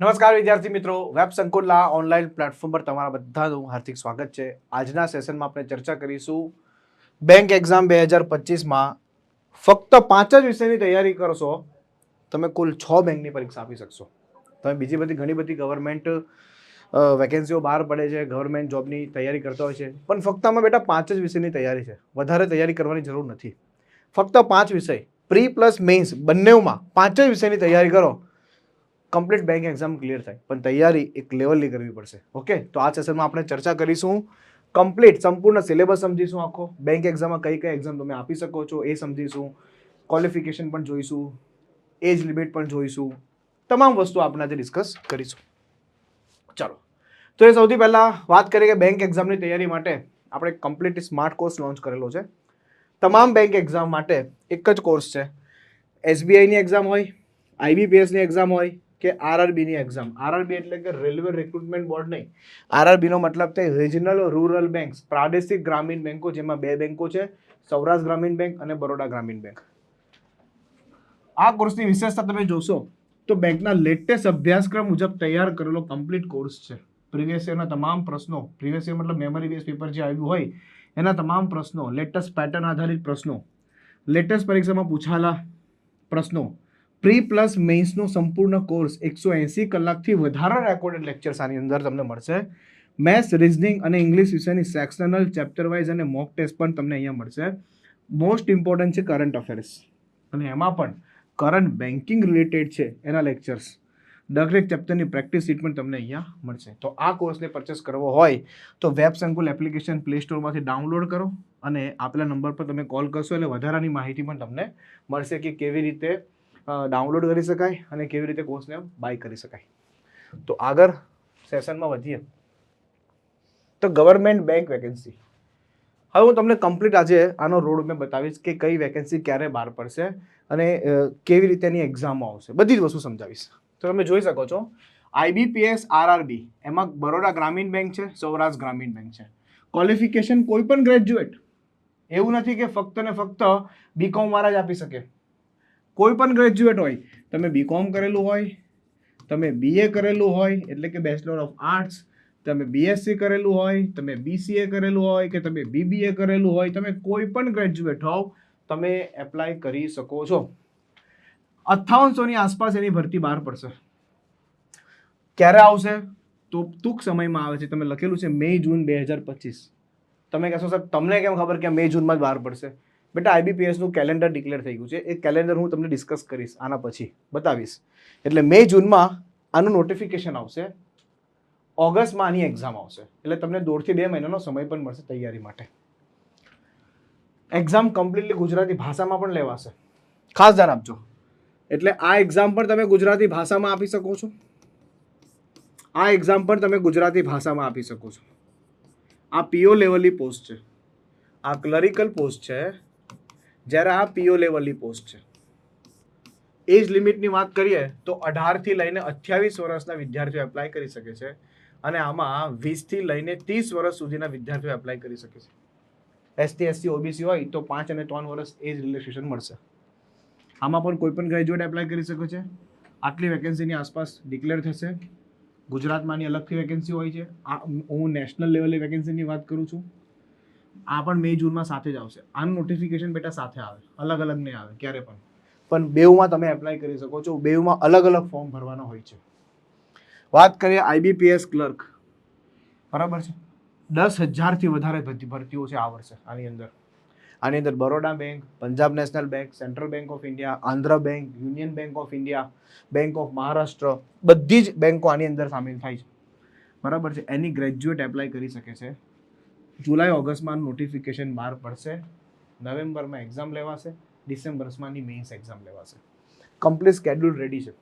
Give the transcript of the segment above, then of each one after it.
નમસ્કાર વિદ્યાર્થી મિત્રો. વેબ સંકુલના ઓનલાઈન પ્લેટફોર્મ પર તમારા બધાનું હાર્દિક સ્વાગત છે. આજના સેશનમાં આપણે ચર્ચા કરીશું બેંક એક્ઝામ બે હજાર પચીસમાં ફક્ત પાંચ જ વિષયની તૈયારી કરશો તમે કુલ છ બેંકની પરીક્ષા આપી શકશો. તમે બીજી બધી ઘણી બધી ગવર્મેન્ટ વેકેન્સીઓ બહાર પડે છે ગવર્મેન્ટ જોબની તૈયારી કરતા હોય છે. પણ ફક્ત આમાં બેટા પાંચ જ વિષયની તૈયારી છે. વધારે તૈયારી કરવાની જરૂર નથી. ફક્ત પાંચ વિષય પ્રી પ્લસ મેઇન્સ બંનેમાં પાંચ જ વિષયની તૈયારી કરો. કમ્પ્લીટ બેંક એક્ઝામ ક્લિયર થાય. પણ તૈયારી એક લેવલની કરવી પડશે. ઓકે તો આ સેશનમાં આપણે ચર્ચા કરીશું. કમ્પ્લીટ સંપૂર્ણ સિલેબસ સમજીશું આખો. બેંક એક્ઝામમાં કઈ કઈ એક્ઝામ તમે આપી શકો છો એ સમજીશું. ક્વોલિફિકેશન પણ જોઈશું. એજ લિમિટ પણ જોઈશું. તમામ વસ્તુ આપણે આજે ડિસ્કસ કરીશું. ચાલો. તો એ સૌથી પહેલાં વાત કરીએ કે બેંક એક્ઝામની તૈયારી માટે આપણે કમ્પ્લીટ સ્માર્ટ કોર્સ લોન્ચ કરેલો છે. તમામ બેંક એક્ઝામ માટે એક જ કોર્સ છે. એસબીઆઈની એક્ઝામ હોય આઈબીપીએસની એક્ઝામ હોય કે આરઆરબીની એક્ઝામ આરઆરબી એટલે કે રેલવે રિક્રુટમેન્ટ બોર્ડ નહીં. આરઆરબીનો મતલબ તે રિજનલ રૂરલ બેંક્સ પ્રાદેશિક ગ્રામીણ બેંકો જેમાં બે બેંકો છે, સૌરાષ્ટ્ર ગ્રામીણ બેંક અને બરોડા ગ્રામીણ બેંક આ કોર્સની વિશેષતા તમે જોશો તો બેંકના લેટેસ્ટ અભ્યાસક્રમ મુજબ તૈયાર કરેલો કમ્પ્લીટ કોર્સ છે. પ્રીવિયસ યરના તમામ પ્રશ્નો પ્રીવિયસ યર મતલબ મેમરી બેઝ પેપર જે આવ્યું હોય, એના તમામ પ્રશ્નો લેટેસ્ટ પેટર્ન આધારિત પ્રશ્નો લેટેસ્ટ પરીક્ષામાં પૂછાયેલા પ્રશ્નો પ્રી પ્લસ મેઇન્સનો સંપૂર્ણ કોર્સ એકસો એંસી કલાકથી વધારે રેકોર્ડેડ લેક્ચર્સ આની અંદર તમને મળશે. મેથ્સ રિઝનિંગ અને ઇંગ્લિશ વિષયની સેક્શનલ ચેપ્ટર વાઇઝ અને મોક ટેસ્ટ પણ તમને અહીંયા મળશે. મોસ્ટ ઇમ્પોર્ટન્ટ છે કરંટ અફેર્સ અને એમાં પણ કરંટ બેન્કિંગ રિલેટેડ છે એના લેક્ચર્સ દરેક ચેપ્ટરની પ્રેક્ટિસ સીટ પણ તમને અહીંયા મળશે. તો આ કોર્સને પરચેસ કરવો હોય તો વેબ સંકુલ એપ્લિકેશન પ્લે સ્ટોરમાંથી ડાઉનલોડ કરો અને આપેલા નંબર પર તમે કોલ કરશો એટલે વધારાની માહિતી પણ તમને મળશે કે કેવી રીતે ડાઉનલોડ કરી શકાય અને કેવી રીતે કોર્સને બાય કરી શકાય. તો આગળ સેશનમાં વધીએ. તો ગવર્મેન્ટ બેંક વેકેન્સી હવે હું તમને કમ્પ્લીટ આજે આનો રોડ મેં બતાવીશ કે કઈ વેકેન્સી ક્યારે બહાર પડશે અને કેવી રીતે એની એક્ઝામો આવશે. બધી જ વસ્તુ સમજાવીશ. તો તમે જોઈ શકો છો આઈબીપીએસ આરઆરબી એમાં બરોડા ગ્રામીણ બેંક છે, સૌરાષ્ટ્ર ગ્રામીણ બેંક છે. ક્વોલિફિકેશન કોઈ પણ ગ્રેજ્યુએટ એવું નથી કે ફક્ત ને ફક્ત બીકોમ વાળા જ આપી શકે. કોઈ પણ ગ્રેજ્યુએટ હોય, તમે બીકોમ કરેલું હોય, તમે બીએ કરેલું હોય, એટલે કે બેચલર ઓફ આર્ટ્સ તમે બીએસસી કરેલું હોય, તમે બીસીએ કરેલું હોય કે તમે બીબીએ કરેલું હોય, તમે કોઈ પણ ગ્રેજ્યુએટ હોવ, તમે એપ્લાય કરી શકો છો. અઠ્ઠાવનસોની આસપાસ એની ભરતી બહાર પડશે. ક્યારે આવશે? તો ટૂંક સમયમાં આવે છે. તમે લખેલું છે મે જૂન બે હજાર પચીસ. તમે કહેશો, સાહેબ, તમને કેમ ખબર કે મે જૂનમાં જ બહાર પડશે? બેટા આઈબીપીએસનું કેલેન્ડર ડિક્લેર થઈ ગયું છે. એ કેલેન્ડર હું તમને ડિસ્કસ કરીશ, આના પછી બતાવીશ. એટલે મે જૂનમાં આનું નોટિફિકેશન આવશે. ઓગસ્ટમાં આની એક્ઝામ આવશે. એટલે તમને દોઢથી બે મહિનાનો સમય પણ મળશે તૈયારી માટે. એક્ઝામ કમ્પ્લીટલી ગુજરાતી ભાષામાં પણ લેવાશે. ખાસ ધ્યાન આપજો. એટલે આ એક્ઝામ પણ તમે ગુજરાતી ભાષામાં આપી શકો છો. આ એક્ઝામ પણ તમે ગુજરાતી ભાષામાં આપી શકો છો. આ પીઓ લેવલની પોસ્ટ છે. આ ક્લરિકલ પોસ્ટ છે. જ્યારે આ પીઓ લેવલની પોસ્ટ છે. એજ લિમિટની વાત કરીએ, તો અઢારથી લઈને અઠ્યાવીસ વર્ષના વિદ્યાર્થીઓ એપ્લાય કરી શકે છે અને આમાં વીસથી લઈને ત્રીસ વર્ષ સુધીના વિદ્યાર્થીઓ એપ્લાય કરી શકે છે. એસટી એસસી ઓબીસી હોય તો પાંચ અને ત્રણ વર્ષ એજ રિલેક્સેશન મળશે. આમાં પણ કોઈ પણ ગ્રેજ્યુએટ એપ્લાય કરી શકે છે. આટલી વેકેન્સીની આસપાસ ડિક્લેર થશે. ગુજરાતમાંની અલગથી વેકેન્સી હોય છે. હું નેશનલ લેવલે વેકેન્સીની વાત કરું છું. આ પણ મે જૂનમાં સાથે જ આવશે. આનું નોટિફિકેશન બેટા સાથે આવે અલગ અલગ નહીં આવે, ક્યારે પણ. પણ બેઉમાં તમે એપ્લાય કરી શકો છો. બેઉમાં અલગ અલગ ફોર્મ ભરવાનો હોય છે. વાત કરીએ આઈબીપીએસ ક્લર્ક બરાબર છે? દસ હજારથી વધારે ભરતી ભરતીઓ છે આ વર્ષે, આની અંદર. આની અંદર Baroda Bank, Punjab National Bank, Central Bank of India, Andhra Bank, Union Bank of India, Bank of Maharashtra, બધી જ બેંકો આની અંદર સામેલ થાય છે. બરાબર છે? એની ગ્રેજ્યુએટ એપ્લાય કરી શકે છે. જુલાઈ ઓગસ્ટમાં નોટિફિકેશન બહાર પડશે. નવેમ્બરમાં એક્ઝામ લેવાશે. ડિસેમ્બર્સમાંની મેઇન્સ એક્ઝામ લેવાશે. કમ્પ્લીટ સ્કેડ્યુલ રેડી છે.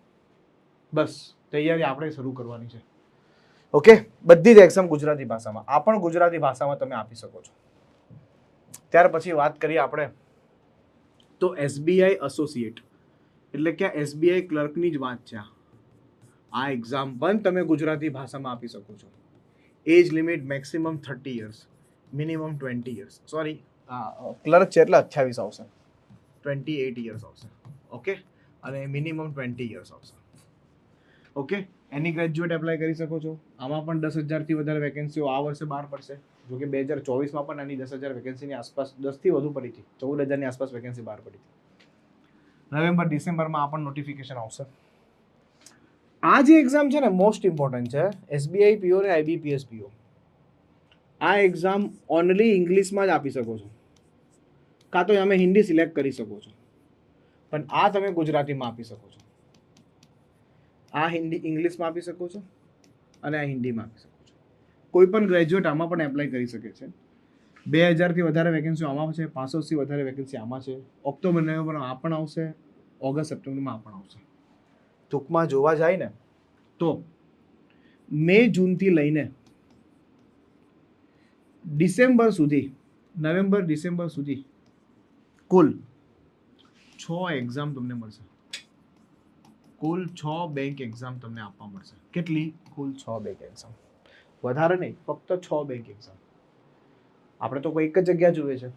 બસ, તૈયારી આપણે શરૂ કરવાની છે. ઓકે બધી જ એક્ઝામ ગુજરાતી ભાષામાં. આ પણ ગુજરાતી ભાષામાં તમે આપી શકો છો. ત્યાર પછી વાત કરીએ આપણે તો એસબીઆઈ એસોસિએટ એટલે કે એસબીઆઈ ક્લર્કની જ વાત છે આ. આ એક્ઝામ પણ તમે ગુજરાતી ભાષામાં આપી શકો છો. Age limit maximum thirty years minimum twenty years sorry clerk છે એટલે અઠ્યાવીસ આવશે. ટ્વેન્ટી એટ યર્સ આવશે. ઓકે અને મિનિમમ ટ્વેન્ટી યર્સ આવશે. ઓકે એની ગ્રેજ્યુએટ એપ્લાય કરી શકો છો? આમાં પણ દસ હજારથી વધારે વેકેન્સીઓ આ વર્ષે બહાર પડશે. જો કે બે હજાર ચોવીસમાં પણ આની દસ હજાર વેકેન્સીની આસપાસ દસથી વધુ પડી હતી. ચૌદ હજારની આસપાસ વેકેન્સી બહાર પડી હતી. નવેમ્બર ડિસેમ્બરમાં આ પણ નોટિફિકેશન આવશે. આ જે એક્ઝામ છે ને મોસ્ટ ઇમ્પોર્ટન્ટ છે એસબીઆઈ પીઓ ને આઈબીપીએસ પીઓ આ એક્ઝામ ઓનલી ઇંગ્લિશમાં જ આપી શકો છો. કાં તો તમે હિન્દી સિલેક્ટ કરી શકો છો. પણ આ તમે ગુજરાતીમાં આપી શકો છો. આ હિન્દી, ઇંગ્લિશમાં આપી શકો છો અને આ હિન્દીમાં આપી શકો છો. કોઈ પણ ગ્રેજ્યુએટ આમાં પણ એપ્લાય કરી શકે છે. બે હજારથી વધારે વેકેન્સી આમાં છે પાંચસોથી વધારે વેકેન્સી આમાં છે. ઓક્ટોબર નવેમ્બરમાં આ પણ આવશે ઓગસ્ટ સપ્ટેમ્બરમાં આ પણ આવશે. ટૂંકમાં જોવા જાય ને, તો મે જૂનથી લઈને ડિસેમ્બર સુધી, નવેમ્બર, ડિસેમ્બર સુધી કુલ છ એક્ઝામ તમને મળશે. કુલ છ બેંક એક્ઝામ તમને આપવા મળશે. કેટલી? કુલ છ બેંક એક્ઝામ વધારે નહીં, ફક્ત છ બેંક એક્ઝામ આપણે તો કોઈ એક જ જગ્યા જોઈએ છે.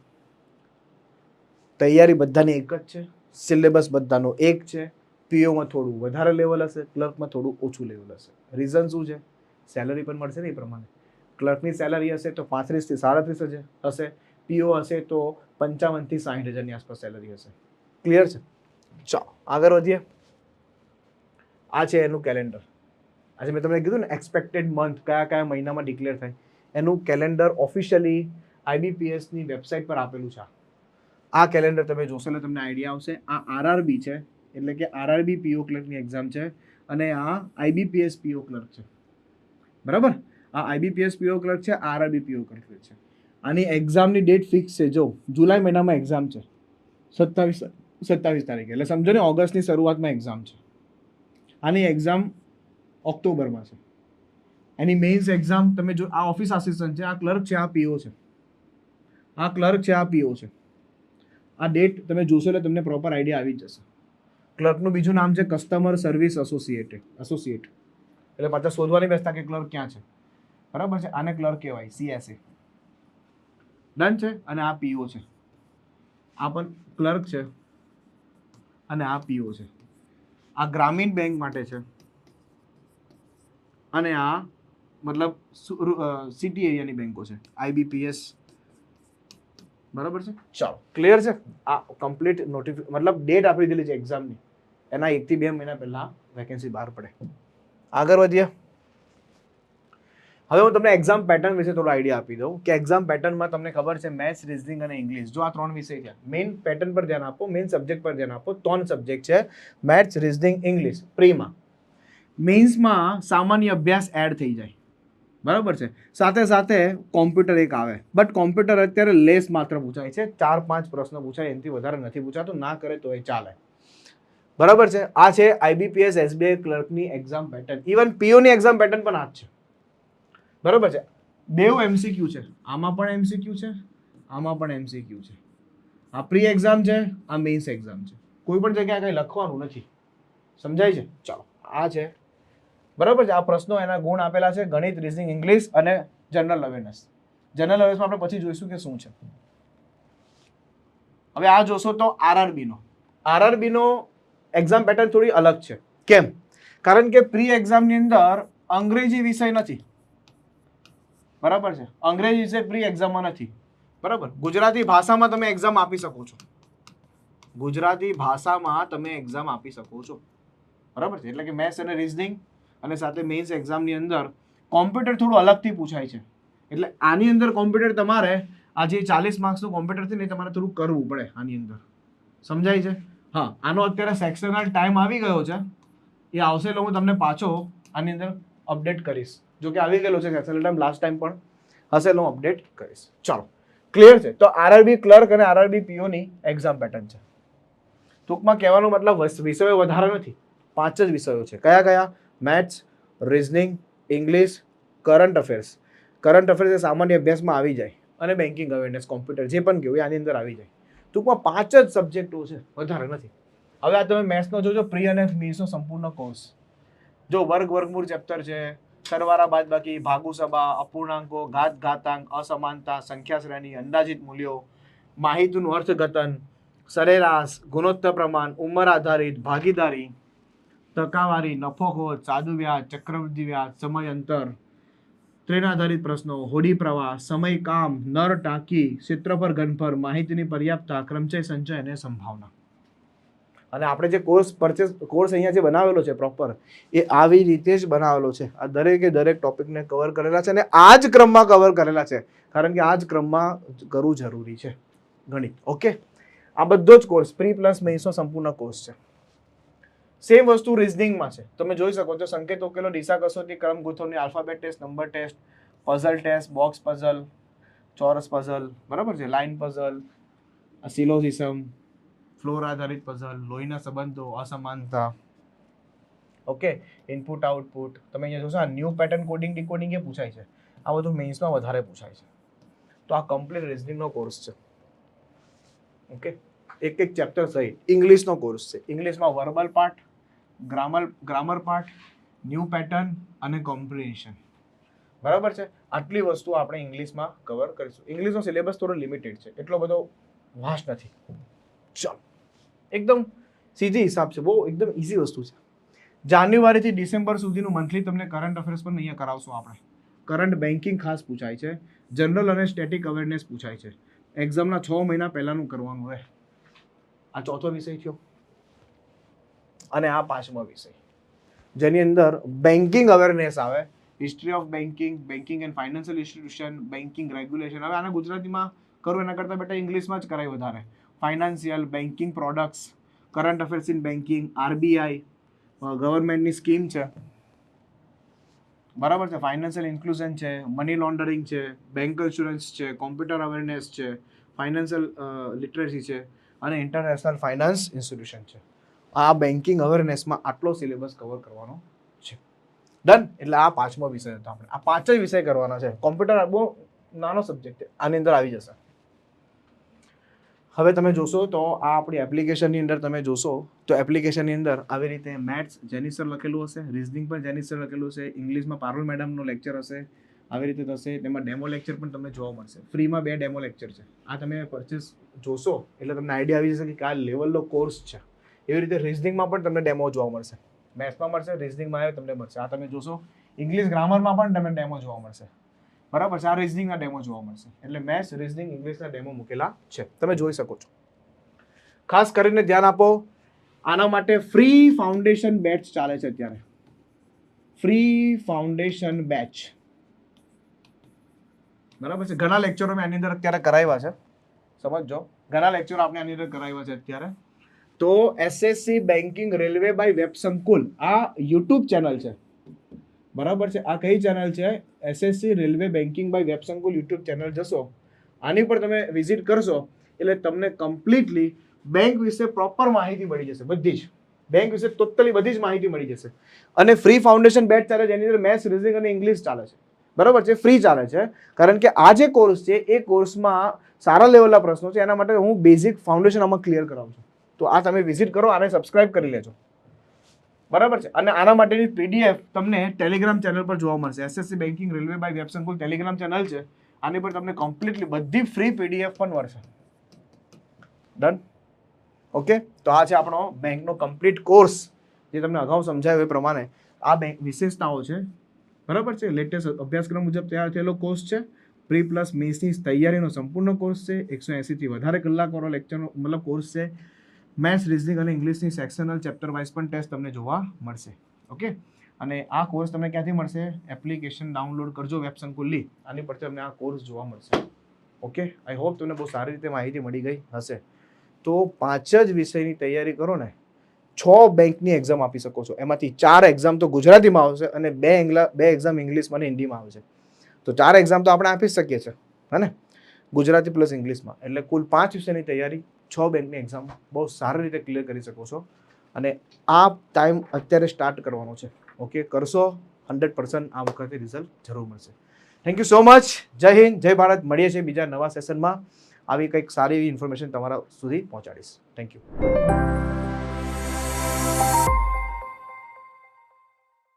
તૈયારી બધાની એક જ છે. સિલેબસ બધાનો એક છે. પીઓમાં થોડું વધારે લેવલ હશે ક્લર્કમાં થોડું ઓછું લેવલ હશે. રીઝન શું છે? સેલરી પણ મળશે ને એ પ્રમાણે. ક્લર્કની સેલરી હશે તો પાંત્રીસથી સાડત્રીસ હશે. પીઓ હશે તો પંચાવનથી સાઠ હજારની આસપાસ સેલરી હશે. ક્લિયર છે? ચાલો, આગળ વધીએ. આ છે એનું કેલેન્ડર આજે મેં તમને કીધું ને એક્સપેક્ટેડ મંથ કયા કયા મહિનામાં ડિક્લેર થાય. એનું કેલેન્ડર ઓફિશિયલી આઈબીપીએસની વેબસાઇટ પર આપેલું છે. આ કેલેન્ડર તમે જોશો એટલે તમને આઈડિયા આવશે. આ આરઆરબી છે, એટલે કે આરઆરબી પીઓ ક્લર્કની એક્ઝામ છે. અને આ આઈબીપીએસ પીઓ ક્લર્ક છે. બરાબર? આ આઈબીપીએસ પીઓ ક્લર્ક છે આરઆરબી પીઓ ક્લર્ક છે. આની એક્ઝામની ડેટ ફિક્સ છે. જો, જુલાઈ મહિનામાં એક્ઝામ છે. સત્તાવીસ સત્તાવીસ તારીખે. એટલે સમજો ને, ઓગસ્ટની શરૂઆતમાં એક્ઝામ છે. આની એક્ઝામ ઓક્ટોબરમાં છે. એની મેઇન્સ એક્ઝામ તમે જો, આ ઓફિસ આસિસ્ટન્ટ છે, આ ક્લર્ક છે, આ પીઓ છે. આ ક્લર્ક છે, આ પીઓ છે. આ ડેટ તમે જોશો એટલે તમને પ્રોપર આઈડિયા આવી જશે. ક્લર્કનું બીજું નામ છે કસ્ટમર સર્વિસ એસોસિએટ એસોસિએટ એટલે પાછા શોધવાની બેસતા કે ક્લર્ક ક્યાં છે? બરાબર છે? આને ક્લર્ક કહેવાય સીએસએ ડન છે? અને આ પીઓ છે. આ પણ ક્લર્ક છે. અને આ પીઓ છે. આ ગ્રામીણ બેંક માટે છે. અને આ મતલબ સિટી એરિયાની બેંકો છે. આઈબીપીએસ બરાબર છે? ચાલો ક્લિયર છે? આ કમ્પ્લીટ નોટિફિક મતલબ ડેટ આપી દીધેલી છે એક્ઝામની એના એકથી બે મહિના પહેલાં વેકેન્સી બહાર પડે. આગળ વધીએ. હવે હું તમને એક્ઝામ પેટર્ન વિશે થોડો આઈડિયા આપી દઉં કે એક્ઝામ પેટર્નમાં તમને ખબર છે મેથ્સ રીઝનિંગ અને ઇંગ્લિશ જો આ ત્રણ વિષય છે મેઇન પેટર્ન પર ધ્યાન આપો મેઇન સબ્જેક્ટ પર ધ્યાન આપો, ત્રણ સબ્જેક્ટ છે મેથ્સ રીઝનિંગ ઇંગ્લિશ પ્રીમાં. મેઇન્સમાં સામાન્ય અભ્યાસ એડ થઈ જાય. બરાબર છે? સાથે સાથે કોમ્પ્યુટર એક આવે. બટ કોમ્પ્યુટર અત્યારે લેસ માત્ર પૂછાય છે. ચાર, પાંચ પ્રશ્ન પૂછાય, એનાથી વધારે નથી પૂછાતું. ના કરે તો એ ચાલે. બરાબર છે? આ છે આઈબીપીએસ એસબીઆઈ ક્લર્કની એક્ઝામ પેટર્ન ઇવન પીઓની એક્ઝામ પેટર્ન પણ આ જ છે. બરાબર છે. બેવ એમસીક્યુ છે. આમાં પણ એમસીક્યુ છે આમાં પણ એમસીક્યુ છે. આ પ્રી એક્ઝામ છે આ મેઇન્સ એક્ઝામ છે. કોઈ પણ જગ્યાએ કંઈ લખવાનું નથી. સમજાય છે? ચાલો. આ છે. બરાબર છે આ પ્રશ્નો એના ગુણ આપેલા છે ગણિત રીઝનિંગ ઇંગ્લિશ અને જનરલ અવેરનેસ જનરલ અવેરનેસમાં આપણે પછી જોઈશું કે શું છે. હવે આ જોશો તો આરઆરબીનો આરઆરબીનો એક્ઝામ પેટર્ન થોડી અલગ છે. કેમ? કારણ કે પ્રી એક્ઝામની અંદર અંગ્રેજી વિષય નથી. બરાબર છે. અંગ્રેજી છે પ્રી એક્ઝામમાં નથી. બરાબર. ગુજરાતી ભાષામાં તમે એક્ઝામ આપી શકો છો. ગુજરાતી ભાષામાં તમે એક્ઝામ આપી શકો છો. બરાબર છે? એટલે કે મેથ્સ અને રિઝનિંગ અને સાથે મેઇન્સ એક્ઝામની અંદર કોમ્પ્યુટર થોડું અલગથી પૂછાય છે. એટલે આની અંદર કોમ્પ્યુટર તમારે આ જે ચાલીસ માર્ક્સનું કોમ્પ્યુટર છે ને તમારે થોડું કરવું પડે આની અંદર. સમજાય છે? હા આનો અત્યારે સેક્શનલ ટાઈમ આવી ગયો છે. એ આવશે એટલે હું તમને પાછો આની અંદર અપડેટ કરીશ. જો કે આવી ગયેલો છે ટાઈમ લાસ્ટ ટાઈમ પણ હશે હું અપડેટ કરીશ. ચાલો ક્લિયર છે? તો આરઆરબી ક્લર્ક અને આરઆરબી પીઓની એક્ઝામ પેટર્ન છે. ટૂંકમાં કહેવાનો મતલબ વિષયો વધારે નથી, પાંચ જ વિષયો છે. કયા કયા? Maths reasoning English current affairs current affairs એ સામાન્ય અભ્યાસમાં આવી જાય અને બેન્કિંગ અવેરનેસ કોમ્પ્યુટર જે પણ કહેવું આની અંદર આવી જાય. ટૂંકમાં પાંચ જ સબ્જેક્ટો છે, વધારે નથી. હવે આ તમે મેથ્સનો જોજો પ્રી અને મીન્સનો સંપૂર્ણ કોર્સ જો વર્ગ વર્ગમૂળ ચેપ્ટર છે, સરવાળા બાદબાકી ભાગુસભા અપૂર્ણાંકો, ઘાત ઘાતાંક, અસમાનતા સંખ્યા શ્રેણી અંદાજિત મૂલ્યો, માહિતીનું અર્થઘટન, સરેરાશ, ગુણોત્તર પ્રમાણ, ઉંમર આધારિત, ભાગીદારી, ટકાવારી નફોખોર સાદુ વ્યાજ, ચક્રવૃદ્ધિ વ્યાજ, સમય અંતર ટ્રેન આધારિત પ્રશ્નો, હોડી પ્રવાહ, સમય કામ, નર ટાંકી ક્ષેત્રફળ ઘનફળ, માહિતીની પર્યાપ્તતા, ક્રમચય સંચય અને સંભાવના. અને આપણે જે કોર્સ પરચેસ કોર્સ અહીંયા જે બનાવેલો છે પ્રોપર એ આવી રીતે જ બનાવેલો છે. આ દરેકે દરેક ટોપિકને કવર કરેલા છે અને આ જ ક્રમમાં કવર કરેલા છે. કારણ કે આ જ ક્રમમાં કરવું જરૂરી છે. ગણિત, ઓકે? આ બધો જ કોર્સ પ્રી પ્લસ મેઇન્સનો સંપૂર્ણ કોર્સ છે. સેમ વસ્તુ રિઝનિંગમાં છે. તમે જોઈ શકો છો, સંકેત ઉકેલો, દિશા કસોટી, ક્રમ ગોઠવણી alphabet test number test puzzle test box puzzle ચોરસ પઝલ બરાબર છે? લાઇન પઝલ સિલોસિસમ ફ્લોર આધારિત પઝલ લોહીના સંબંધો, અસમાનતા. ઓકે ઇનપુટ આઉટપુટ તમે અહીંયા જોશો આ ન્યૂ પેટર્ન કોડિંગ ડીકોડિંગ એ પૂછાય છે. આ બધું મેઇન્સમાં વધારે પૂછાય છે. તો આ કમ્પ્લીટ રિઝનિંગનો કોર્સ છે. ઓકે એક એક ચેપ્ટર સહિત. ઇંગ્લિશનો કોર્સ છે. ઇંગ્લિશમાં verbal part grammar grammar part new pattern અને કોમ્પ્રિહેન્શન બરાબર છે? આટલી વસ્તુ આપણે ઇંગ્લિશમાં કવર કરીશું. ઇંગ્લિશનો સિલેબસ થોડો લિમિટેડ છે. એટલો બધો વાસ્ટ નથી. ચાલો. એકદમ સીધી હિસાબ છે. બહુ એકદમ ઇઝી વસ્તુ છે. જાન્યુઆરીથી ડિસેમ્બર સુધીનું મંથલી તમને કરંટ અફેર્સ પણ અહીંયા કરાવશું આપણે. કરંટ બેન્કિંગ ખાસ પૂછાય છે. જનરલ અને સ્ટેટિક અવેરનેસ પૂછાય છે. એક્ઝામના છ મહિના પહેલાંનું કરવાનું હોય. આ ચોથો વિષય થયો. અને આ પાંચમો વિષય. જેની અંદર બેન્કિંગ અવેરનેસ આવે history of banking banking and financial institution banking regulation હવે આને ગુજરાતીમાં કરું, એના કરતાં બેટા ઇંગ્લિશમાં જ કરાય વધારે. Financial banking products current affairs in banking RBI ગવર્મેન્ટની સ્કીમ છે. બરાબર છે? ફાઇનાન્શિયલ ઇન્ક્લુઝન છે મની લોન્ડરિંગ છે બેંક ઇન્સ્યોરન્સ છે કોમ્પ્યુટર અવેરનેસ છે ફાઇનાન્શિયલ લિટરસી છે અને ઇન્ટરનેશનલ ફાઇનાન્સ ઇન્સ્ટિટ્યુશન છે. આ બેન્કિંગ અવેરનેસમાં આટલો સિલેબસ કવર કરવાનો છે. ડન એટલે આ પાંચમો વિષય હતો આપણે. આ પાંચ જ વિષય કરવાના છે. કોમ્પ્યુટર બહુ નાનો સબ્જેક્ટ છે. આની અંદર આવી જશે. હવે તમે જોશો તો આ આપણી એપ્લિકેશનની અંદર તમે જોશો તો એપ્લિકેશનની અંદર આવી રીતે મેથ્સ જેની સર લખેલું હશે રિઝનિંગ પણ જેની સર લખેલું હશે ઇંગ્લિશમાં પારુલ મેડમનો લેક્ચર હશે, આવી રીતે થશે, તેમાં ડેમો લેક્ચર પણ તમને જોવા મળશે. ફ્રીમાં બે ડેમો લેક્ચર છે. આ તમે પરચેસ જોશો એટલે તમને આઈડિયા આવી જશે કે આ લેવલનો કોર્સ છે. એવી રીતે રિઝનિંગમાં પણ તમને ડેમો જોવા મળશે. મેથ્સમાં મળશે રિઝનિંગમાં આવે, તમને મળશે. આ તમે જોશો ઇંગ્લિશ ગ્રામરમાં પણ તમને ડેમો જોવા મળશે. બરાબર છે? આ રિઝનિંગના ડેમો જોવા મળશે. એટલે મેથ્સ રિઝનિંગ ઇંગ્લિશના ડેમો મૂકેલા છે. તમે જોઈ શકો છો. ખાસ કરીને ધ્યાન આપો, આના માટે ફ્રી ફાઉન્ડેશન બેચ ચાલે છે અત્યારે. ફ્રી ફાઉન્ડેશન બેચ બરાબર છે? ઘણા લેક્ચરો મેં આની અંદર અત્યારે કરાવ્યા છે. સમજજો. ઘણા લેક્ચરો આપણે આની અંદર કરાવ્યા છે અત્યારે. તો SSC banking railway by web Sankul આ યુટ્યુબ ચેનલ છે. બરાબર છે? આ કઈ ચેનલ છે? SSC railway banking by WebSankul YouTube channel જશો. આની પર તમે વિઝિટ કરશો, એટલે તમને કમ્પ્લીટલી બેંક વિશે પ્રોપર માહિતી મળી જશે, બધી જ. બેંક વિશે ટોટલી બધી જ માહિતી મળી જશે. અને ફ્રી ફાઉન્ડેશન બેચ ચાલે છે, એની અંદર મેથ્સ રિઝનિંગ અને ઇંગ્લિશ ચાલે છે. બરાબર છે? ફ્રી ચાલે છે. કારણ કે આ જે કોર્સ છે, એ કોર્સમાં સારા લેવલના પ્રશ્નો છે, એના માટે હું બેઝિક ફાઉન્ડેશન આમાં ક્લિયર કરાવું છું. તો આ તમે વિઝિટ કરો, આને સબસ્ક્રાઇબ કરી લેજો. બરાબર છે? અને આના માટેની પીડીએફ તમને ટેલિગ્રામ ચેનલ પર જોવા મળશે. SSC banking railway by web Sankul Telegram channel છે. આની પર તમને કમ્પ્લીટલી બધી ફ્રી પીડીએફ પણ મળશે. ડન ઓકે તો આ છે આપણો બેંકનો કમ્પ્લીટ કોર્સ જે તમને અગાઉ સમજાવ્યો એ પ્રમાણે. આ બેંક વિશેષતાઓ છે. બરાબર છે? લેટેસ્ટ અભ્યાસક્રમ મુજબ તૈયાર થયેલો કોર્સ છે. પ્રી પ્લસ મેન્સની તૈયારીનો સંપૂર્ણ કોર્સ છે. એકસો એંસીથી વધારે કલાકવાળો લેક્ચરનો મતલબ કોર્સ છે. મેથ્સ, રિઝનિંગ અને ઇંગ્લિશની સેક્શનલ ચેપ્ટર વાઇઝ પણ ટેસ્ટ તમને જોવા મળશે. ઓકે? અને આ કોર્સ તમને ક્યાંથી મળશે? એપ્લિકેશન ડાઉનલોડ કરજો વેબ સંકુલની. આની પરથી તમને આ કોર્સ જોવા મળશે. ઓકે? આઈ હોપ તમને બહુ સારી રીતે માહિતી મળી ગઈ હશે. તો પાંચ જ વિષયની તૈયારી કરો ને, છ બેંકની એક્ઝામ આપી શકો છો. એમાંથી ચાર એક્ઝામ તો ગુજરાતીમાં આવશે અને બે એંગ્લા બે એક્ઝામ ઇંગ્લિશમાં અને હિન્દીમાં આવશે. તો ચાર એક્ઝામ તો આપણે આપી જ શકીએ છીએ. હે ને? ગુજરાતી પ્લસ ઇંગ્લિશમાં. એટલે કુલ પાંચ વિષયની તૈયારી છ બેંકની એક્ઝામ બહુ સારી રીતે ક્લિયર કરી શકો છો. અને આ ટાઈમ અત્યારે સ્ટાર્ટ કરવાનો છે. ઓકે કરશો હંડ્રેડ પર્સન્ટ આ વખતે રિઝલ્ટ જરૂર મળશે. થેન્ક યુ સો મચ જય હિન્દ, જય ભારત. મળીએ છીએ બીજા નવા સેશનમાં આવી કંઈક સારી એવી ઇન્ફોર્મેશન તમારા સુધી પહોંચાડીશ. Thank you